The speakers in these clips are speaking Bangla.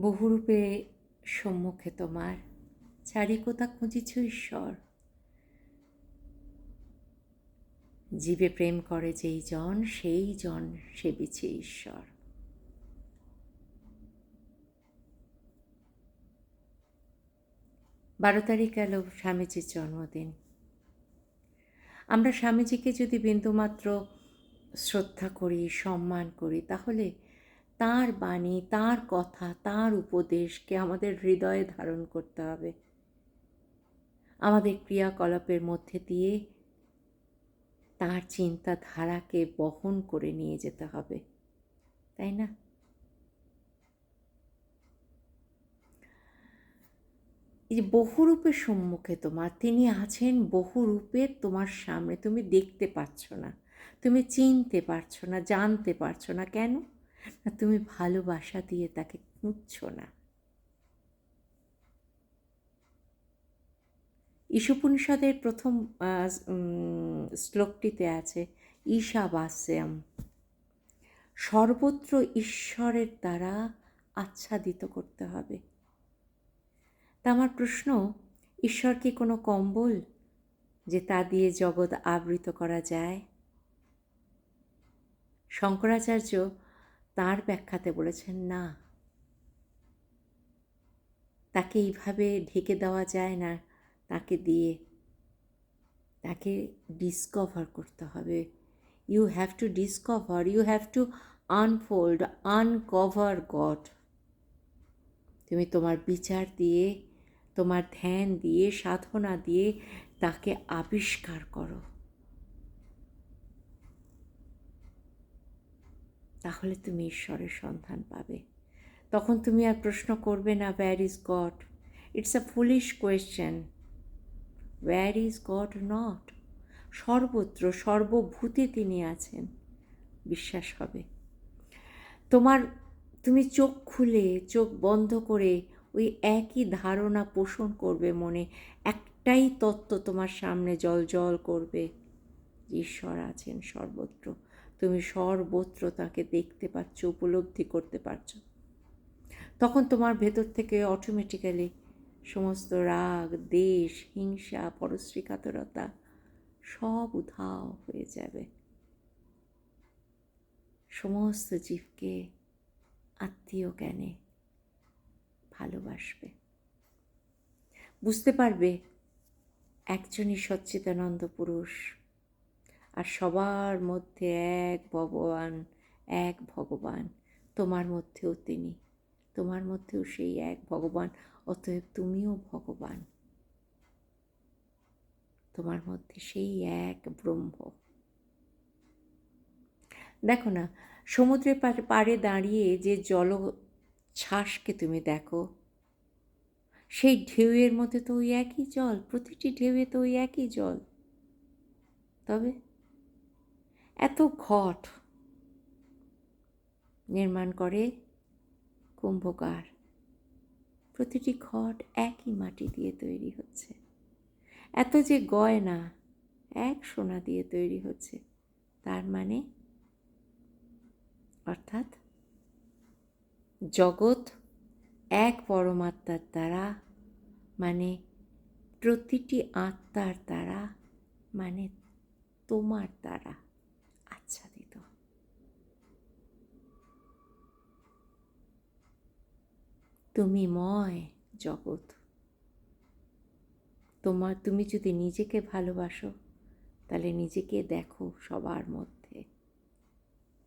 বহুরূপে সম্মুখে তোমার। চারিকোতা খুঁজিছ ঈশ্বর? জীবে প্রেম করে যেই জন, সেই জন সেবিছে ঈশ্বর। বারো তারিখ গেল স্বামীজির জন্মদিন। আমরা স্বামীজিকে যদি বিন্দুমাত্র শ্রদ্ধা করি, সম্মান করি, তাহলে তার বাণী, তার কথা, তার উপদেশকে আমাদের হৃদয়ে ধারণ করতে হবে। আমাদের ক্রিয়াকলাপের মধ্যে দিয়ে তার চিন্তাধারাকে বহন করে নিয়ে যেতে হবে, তাই না? এই যে বহুরূপের সম্মুখে তোমার, তিনি আছেন বহুরূপে তোমার সামনে, তুমি দেখতে পাচ্ছ না, তুমি চিনতে পারছ না, জানতে পারছ না, কেন? না, তুমি ভালোবাসা দিয়ে তাকে খুঁজছ না। ঈশোপনিষদের প্রথম শ্লোকটিতে আছে ঈশাবাস্যাম সর্বত্র ঈশ্বরের দ্বারা আচ্ছাদিত করতে হবে। তা আমার প্রশ্ন, ঈশ্বর কি কোনো কম্বল যে তা দিয়ে জগৎ আবৃত করা যায়? শঙ্করাচার্য তার ব্যাখ্যাতে বলেছেন, না। তাকে এইভাবে ঢেকে দেওয়া যায় না। তাকে দিয়ে তাকে ডিসকভার করতে হবে। You have to discover you have to unfold uncover God তুমি তোমার বিচার দিয়ে, তোমার ধ্যান দিয়ে, সাধনা দিয়ে তাকে আবিষ্কার করো। তাহলে তুমি ঈশ্বরের সন্ধান পাবে। তখন তুমি আর প্রশ্ন করবে না where is God it's a foolish question where is God not সর্বত্র, সর্বভূতে তিনি আছেন। বিশ্বাস হবে। তোমার, তুমি চোখ খুলে, চোখ বন্ধ করে ওই একই ধারণা পোষণ করবে মনে। একটাই তত্ত্ব তোমার সামনে জল জল করবে ঈশ্বর আছেন সর্বত্র। তুমি সর্বত্র তাকে দেখতে পাচ্ছ, উপলব্ধি করতে পারছ। তখন তোমার ভেতর থেকে অটোমেটিক্যালি সমস্ত রাগ, দেশ, হিংসা, পরশ্রীকাতরতা সব উধাও হয়ে যাবে। সমস্ত জীবকে আত্মীয় জ্ঞানে ভালোবাসবে। বুঝতে পারবে, একজনই সচ্চিদানন্দ পুরুষ আর সবার মধ্যে এক ভগবান এক ভগবান। তোমার মধ্যেও তিনি। তোমার মধ্যেও সেই এক ভগবান, অতএব তুমিও ভগবান। তোমার মধ্যে সেই এক ব্রহ্ম। দেখো না, সমুদ্রের পাড়ে দাঁড়িয়ে যে জল ছাসকে তুমি দেখো, সেই ঢেউয়ের মধ্যে তো ওই একই জল, প্রতিটি ঢেউয়ে তো ওই একই জল। তবে এত ঘট নির্মাণ করে কুম্ভকার। প্রতিটি ঘট একই মাটি দিয়ে তৈরি হচ্ছে। এত যে গয়না এক সোনা দিয়ে তৈরি হচ্ছে, তার মানে অর্থাৎ জগৎ এক পরমাত্মার দ্বারা মানে প্রতিটি আত্মার দ্বারা মানে তোমার দ্বারা আচ্ছাদিত তুমি ময় জগৎ। তোমার তুমি যদি নিজেকে ভালোবাসো, তাহলে নিজেকে দেখো সবার মধ্যে।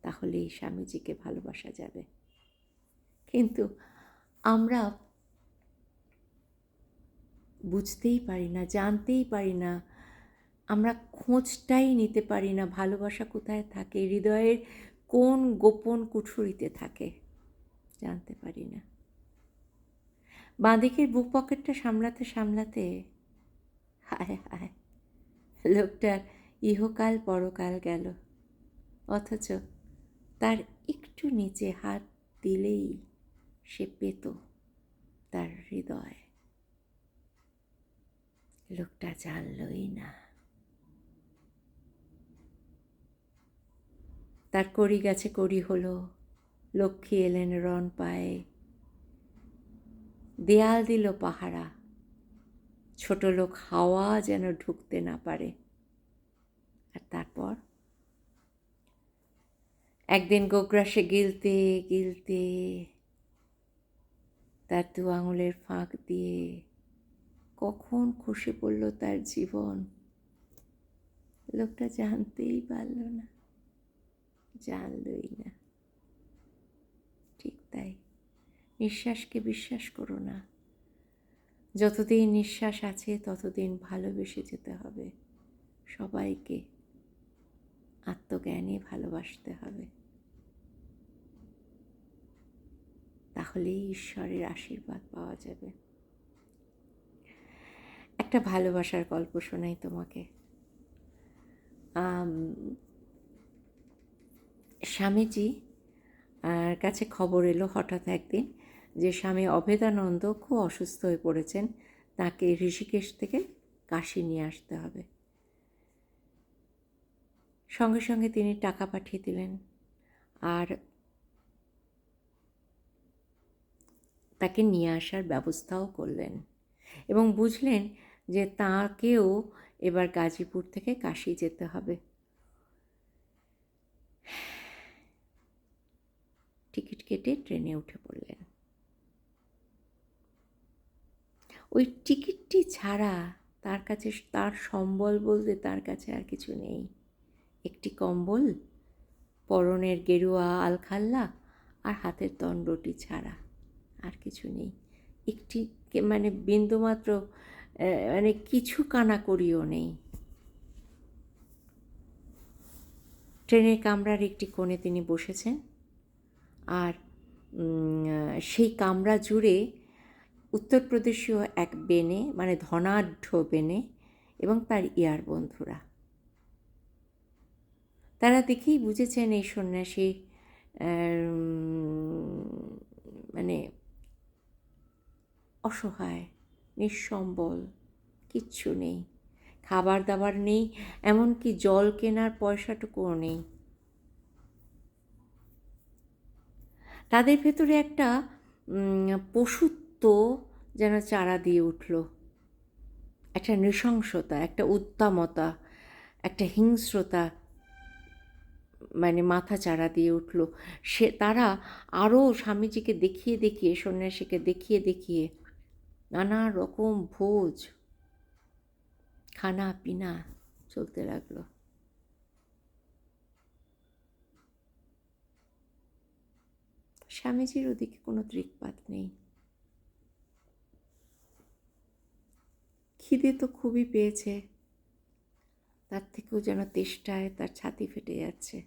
তাহলেই স্বামীজিকে ভালোবাসা যাবে। কিন্তু আমরা বুঝতেই পারি না, জানতেই পারি না, আমরা খোঁজটাই নিতে পারি না ভালোবাসা কোথায় থাকে, হৃদয়ের কোন গোপন কুঠুরিতে থাকে, জানতে পারি না। বাঁদিকের বুক পকেটটা সামলাতে সামলাতে, হায় হায়, লোকটার ইহকাল পরকাল গেল। অথচ তার একটু নিচে হাত দিলেই সে পেত তার হৃদয়। লোকটা জানলই না। তার করি গেছে করি হলো, লক্ষ্মী এলেন রন পায়ে। দেয়াল দিল পাহারা। ছোট লোক হাওয়া যেন ঢুকতে না পারে। আর তারপর? একদিন গোগ্রাসে গিলতে গিলতে তার দু আঙুলের ফাঁক দিয়ে কখন খসে পড়ল তার জীবন। লোকটা জানতেই পারল না, জানলই না। ঠিক তাই। নিঃশ্বাসকে বিশ্বাস করো না। যতদিন নিঃশ্বাস আছে, ততদিন ভালোবেসে যেতে হবে। সবাইকে আত্মজ্ঞানে ভালোবাসতে হবে। তাহলেই ঈশ্বরের আশীর্বাদ পাওয়া যাবে। একটা ভালোবাসার গল্প শোনাই তোমাকে। স্বামীজি কাছে খবর এলো হঠাৎ একদিন যে স্বামী অভেদানন্দ খুব অসুস্থ হয়ে পড়েছেন, তাকে ঋষিকেশ থেকে কাশি নিয়ে আসতে হবে। সঙ্গে সঙ্গে তিনি টাকা পাঠিয়ে দিলেন। আর তাকে নিয়ে আসার ব্যবস্থাও করলেন এবং বুঝলেন যে তাকেও এবার গাজীপুর থেকে কাশি যেতে হবে। টিকিট কেটে ট্রেনে উঠে পড়লেন। ওই টিকিটটি ছাড়া তার কাছে তার সম্বল বলতে তার কাছে আর কিছু নেই। একটি কম্বল, পরনের গেরুয়া আলখাল্লা আর হাতের দণ্ডটি ছাড়া আর কিছু নেই। একটি মানে বিন্দুমাত্র মানে কিছু কানাকড়িও নেই। ট্রেনের কামরার একটি কোণে তিনি বসেছেন। আর সেই কামরা জুড়ে উত্তরপ্রদেশীয় এক বেনে মানে ধনাঢ্য বেনে এবং তার ইয়ার বন্ধুরা। তারা দেখেই বুঝেছেন এই সন্ন্যাসী মানে অসহায়, নিঃসম্বল, কিচ্ছু নেই। খাবার দাবার নেই, এমনকি জল কেনার পয়সাটুকুও নেই। তাদের ভেতরে একটা পশুত্ব যেন চারা দিয়ে উঠল। একটা নৃশংসতা, একটা উত্তামতা, একটা হিংস্রতা মানে মাথা চারা দিয়ে উঠল। সে, তারা আরও স্বামীজিকে দেখিয়ে দেখিয়ে, সন্ন্যাসীকে দেখিয়ে দেখিয়ে নানা রকম ভোজ খানা পিনা চলতে লাগল। স্বামীজির ওদিকে কোনো দৃকপাত নেই। খিদে তো খুবই পেয়েছে। তার থেকেও যেন তেষ্টায় তার ছাতি ফেটে যাচ্ছে।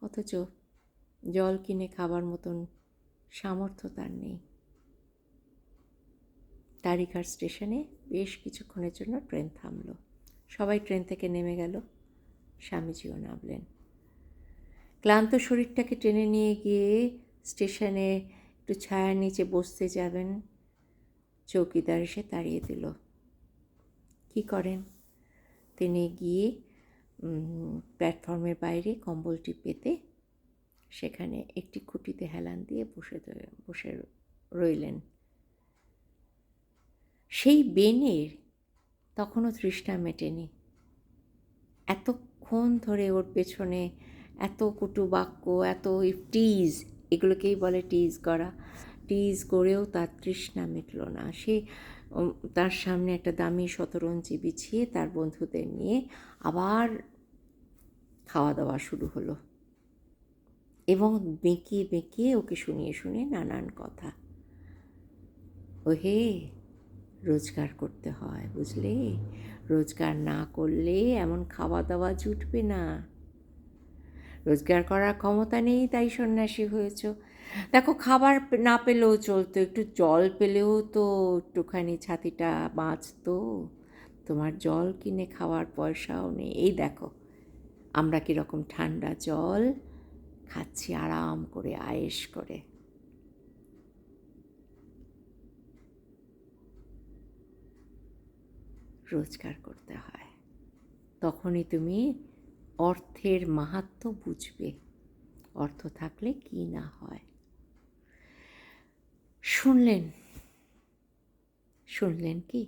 অথচ জল কিনে খাবার মতন সামর্থ্য তার নেই। তারিঘাট স্টেশনে বেশ কিছুক্ষণের জন্য ট্রেন থামলো। সবাই ট্রেন থেকে নেমে গেল। স্বামীজিও নামলেন। ক্লান্ত শরীরটাকে টেনে নিয়ে গিয়ে স্টেশনে একটু ছায়ার নিচে বসতে যাবেন। চৌকিদার এসে তাড়িয়ে দিল। কি করেন? তিনি গিয়ে প্ল্যাটফর্মের বাইরে কম্বলটি পেতে সেখানে একটি খুঁটিতে হেলান দিয়ে বসে বসে রইলেন। সেই বেনের তখনও তৃষ্ণা মেটেনি। এতক্ষণ ধরে ওর পেছনে এত কুটু বাক্য এত টিজ এগুলোকেই বলে টিজ করা। টিজ করেও তার তৃষ্ণা মিটল না। সে তার সামনে একটা দামি শতরঞ্চি বিছিয়ে তার বন্ধুদের নিয়ে আবার খাওয়া দাওয়া শুরু হলো। এবং বেঁকিয়ে বেঁকিয়ে ওকে শুনিয়ে শুনিয়ে নানান কথা। ও হে রোজগার করতে হয়, বুঝলে? রোজগার না করলে এমন খাওয়া দাওয়া জুটবে না। রোজগার করার ক্ষমতা নেই, তাই সন্ন্যাসী হয়েছ। দেখো, খাবার না পেলেও চলতো। একটু জল পেলেও তো একটুখানি ছাতিটা বাঁচতো। তোমার জল কিনে খাওয়ার পয়সাও নেই। এই দেখো, আমরা কীরকম ঠান্ডা জল খাচ্ছি আরাম করে আয়েস করে। রোজগার করতে হয়। তখনই তুমি অর্থের মাহাত্ম বুঝবে। অর্থ থাকলে কি না হয়। শুনলেন? শুনলেন কি?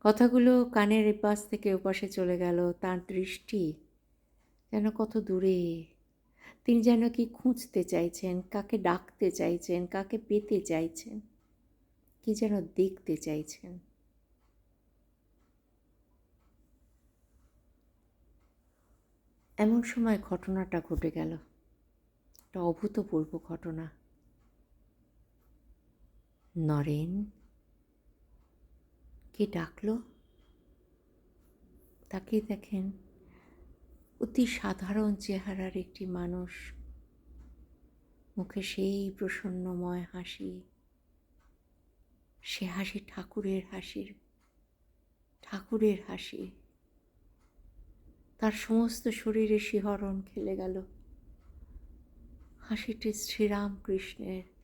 কথাগুলো কানের এপাশ থেকে ওপাশে চলে গেল, তার দৃষ্টি যেন কত দূরে। তিনি যেন কি খুঁজতে চাইছেন, কাকে ডাকতে চাইছেন, কাকে পেতে চাইছেন, কি যেন দেখতে চাইছেন। এমন সময় ঘটনাটা ঘটে গেল, একটা অভূতপূর্ব ঘটনা। নরেন, কে ডাকলো? তাকে দেখেন অতি সাধারণ চেহারার একটি মানুষ। মুখে সেই প্রসন্নময় হাসি, সে হাসি ঠাকুরের হাসির, ঠাকুরের হাসি। তার সমস্ত শরীরে শিহরণ খেলে গেল। হাসিটি শ্রীরামকৃষ্ণের।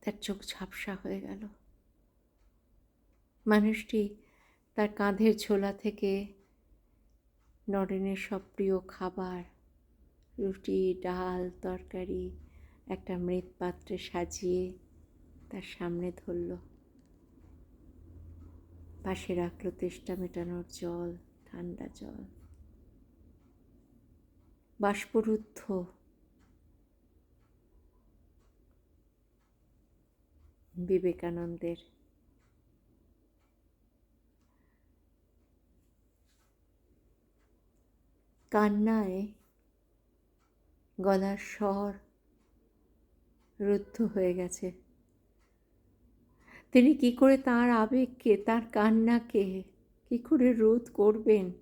তার চোখ ঝাপসা হয়ে গেল। মানুষটি তার কাঁধের ছোলা থেকে নরেনের সব প্রিয় খাবার, রুটি, ডাল, তরকারি, একটা মৃৎ পাত্রে সাজিয়ে তার সামনে ধরল। পাশে রাখল তেষ্টা মেটানোর জল, ঠান্ডা জল। বাষ্পরুদ্ধ বিবেকানন্দের। কান্নায় গলার স্বর রুদ্ধ হয়ে গেছে। তিনি কি করে তার আবেগকে, তার কান্নাকে, কি করে রোধ করবেন?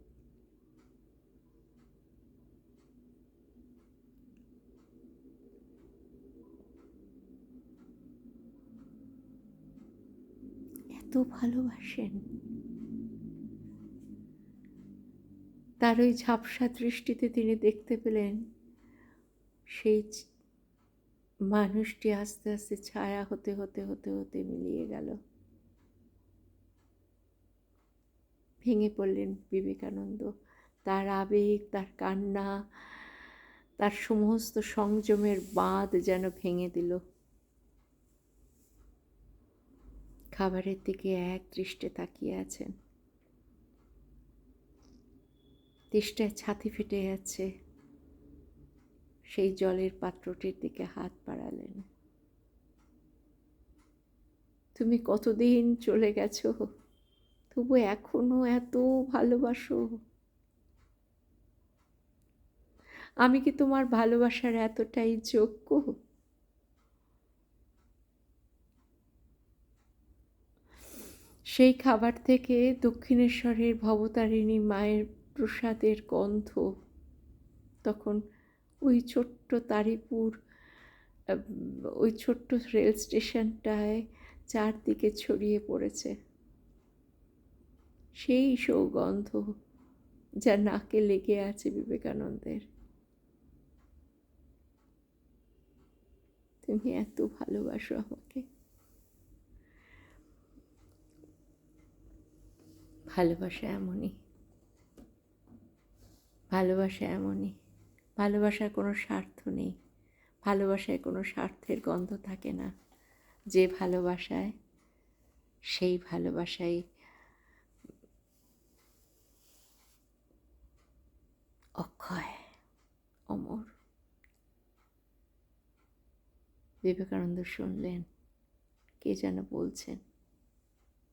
এত ভালোবাসেন। তার ওই ঝাপসা দৃষ্টিতে তিনি দেখতে পেলেন, সেই মানুষটি আস্তে আস্তে ছায়া হতে হতে হতে হতে মিলিয়ে গেল। ভেঙে পড়লেন বিবেকানন্দ। তার আবেগ, তার কান্না, তার সমস্ত সংযমের বাঁধ যেন ভেঙে দিল। খাবারের দিকে এক দৃষ্টে তাকিয়ে আছেন। তেষ্টায় ছাতি ফেটে যাচ্ছে সেই জলের পাত্রটির দিকে হাত বাড়ালেন। তুমি কতদিন চলে গেছো? তবু এখনও এত ভালোবাসো। আমি কি তোমার ভালোবাসার এতটাই যোগ্য? সেই খাবার থেকে দক্ষিণেশ্বরের ভবতারিণী মায়ের প্রসাদের গন্ধ। তখন ওই ছোট্ট তারিপুর ওই ছোট্ট রেল স্টেশনটায় চারদিকে ছড়িয়ে পড়েছে। সেই সৌগন্ধ যা নাকে লেগে আছে বিবেকানন্দের। তুমি এত ভালোবাসো আমাকে। ভালোবাসা এমনই। ভালোবাসা এমনই। ভালোবাসার কোনো স্বার্থ নেই। ভালোবাসায় কোনো স্বার্থের গন্ধ থাকে না। যে ভালোবাসায়, সেই ভালোবাসাই অক্ষয় অমর। বিবেকানন্দ শুনলেন, কে যেন বলছেন,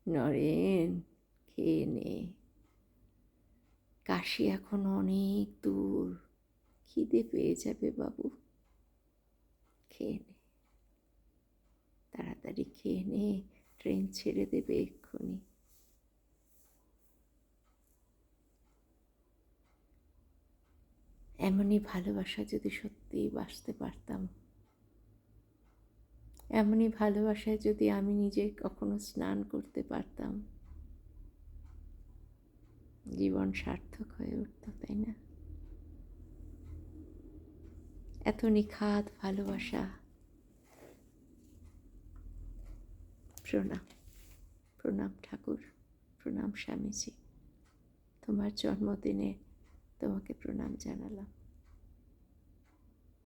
নরেন। খেয়ে নে। কাশি এখন অনেক দূর। খিদে পেয়ে যাবে বাবু। খেয়ে নে। তাড়াতাড়ি খেয়ে নে। ট্রেন ছেড়ে দেবে এক্ষুনি। এমনই ভালোবাসা যদি সত্যিই বাঁচতে পারতাম। এমনই ভালোবাসায় যদি আমি নিজে কখনো স্নান করতে পারতাম। জীবন সার্থক হয়ে উঠতো, তাই না? এত নিখাত ভালোবাসা। প্রণাম প্রণাম ঠাকুর, প্রণাম স্বামীজি। তোমার জন্মদিনে তোমাকে প্রণাম জানালাম।